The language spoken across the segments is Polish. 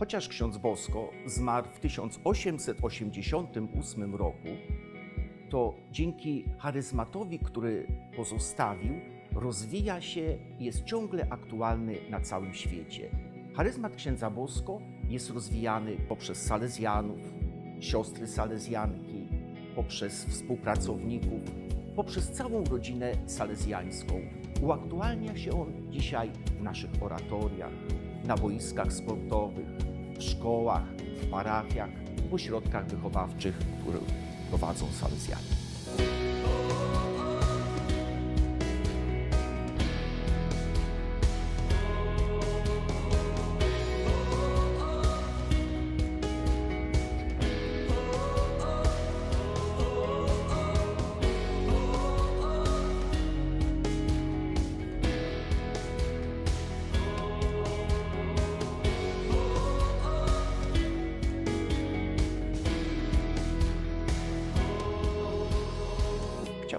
Chociaż ksiądz Bosko zmarł w 1888 roku, to dzięki charyzmatowi, który pozostawił, rozwija się i jest ciągle aktualny na całym świecie. Charyzmat księdza Bosko jest rozwijany poprzez salezjanów, siostry salezjanki, poprzez współpracowników, poprzez całą rodzinę salezjańską. Uaktualnia się on dzisiaj w naszych oratoriach, na boiskach sportowych, w szkołach, w parafiach, w ośrodkach wychowawczych, które prowadzą salezjanie.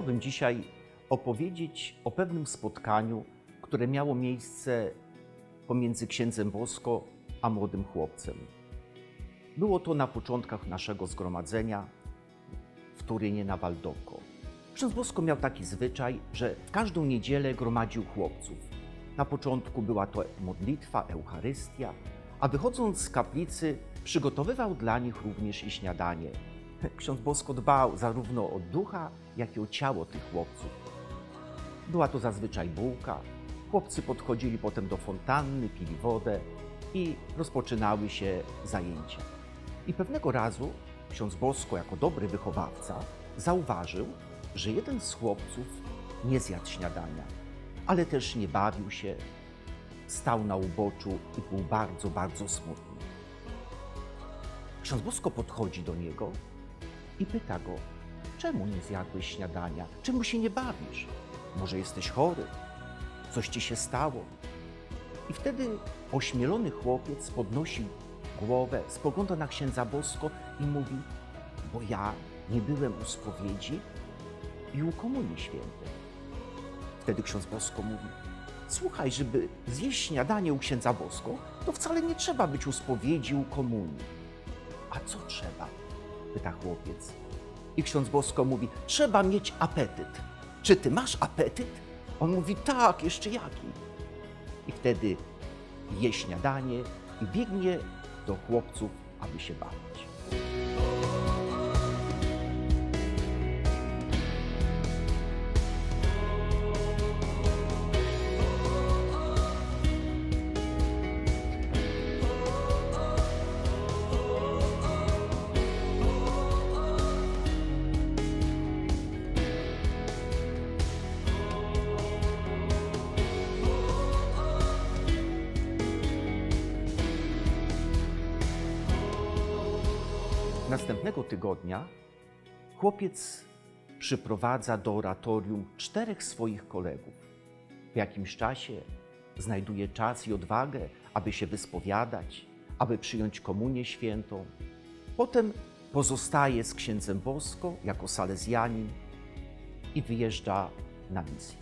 Chciałbym dzisiaj opowiedzieć o pewnym spotkaniu, które miało miejsce pomiędzy księdzem Bosko a młodym chłopcem. Było to na początkach naszego zgromadzenia w Turynie na Waldoko. Ksiądz Bosko miał taki zwyczaj, że w każdą niedzielę gromadził chłopców. Na początku była to modlitwa, Eucharystia, a wychodząc z kaplicy przygotowywał dla nich również i śniadanie. Ksiądz Bosko dbał zarówno o ducha, jak i o ciało tych chłopców. Była to zazwyczaj bułka. Chłopcy podchodzili potem do fontanny, pili wodę i rozpoczynały się zajęcia. I pewnego razu ksiądz Bosko, jako dobry wychowawca, zauważył, że jeden z chłopców nie zjadł śniadania, ale też nie bawił się, stał na uboczu i był bardzo, bardzo smutny. Ksiądz Bosko podchodzi do niego i pyta go, czemu nie zjadłeś śniadania? Czemu się nie bawisz? Może jesteś chory? Coś ci się stało? I wtedy ośmielony chłopiec podnosi głowę, spogląda na księdza Bosko i mówi, bo ja nie byłem u spowiedzi i u Komunii Świętej. Wtedy ksiądz Bosko mówi, słuchaj, żeby zjeść śniadanie u księdza Bosko, to wcale nie trzeba być u spowiedzi, u komunii. A co trzeba? Pyta chłopiec. I ksiądz Bosko mówi: Trzeba mieć apetyt. Czy ty masz apetyt? On mówi: Tak, jeszcze jaki. I wtedy je śniadanie i biegnie do chłopców, aby się bawić. Następnego tygodnia chłopiec przyprowadza do oratorium czterech swoich kolegów. W jakimś czasie znajduje czas i odwagę, aby się wyspowiadać, aby przyjąć komunię świętą. Potem pozostaje z księdzem Bosko jako salezjanin i wyjeżdża na misję.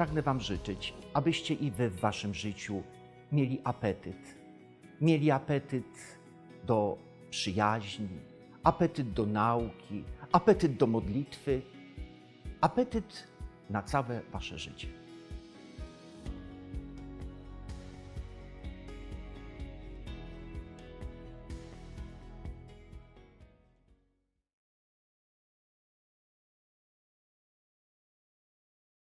Pragnę Wam życzyć, abyście i Wy w Waszym życiu mieli apetyt. Mieli apetyt do przyjaźni, apetyt do nauki, apetyt do modlitwy, apetyt na całe Wasze życie.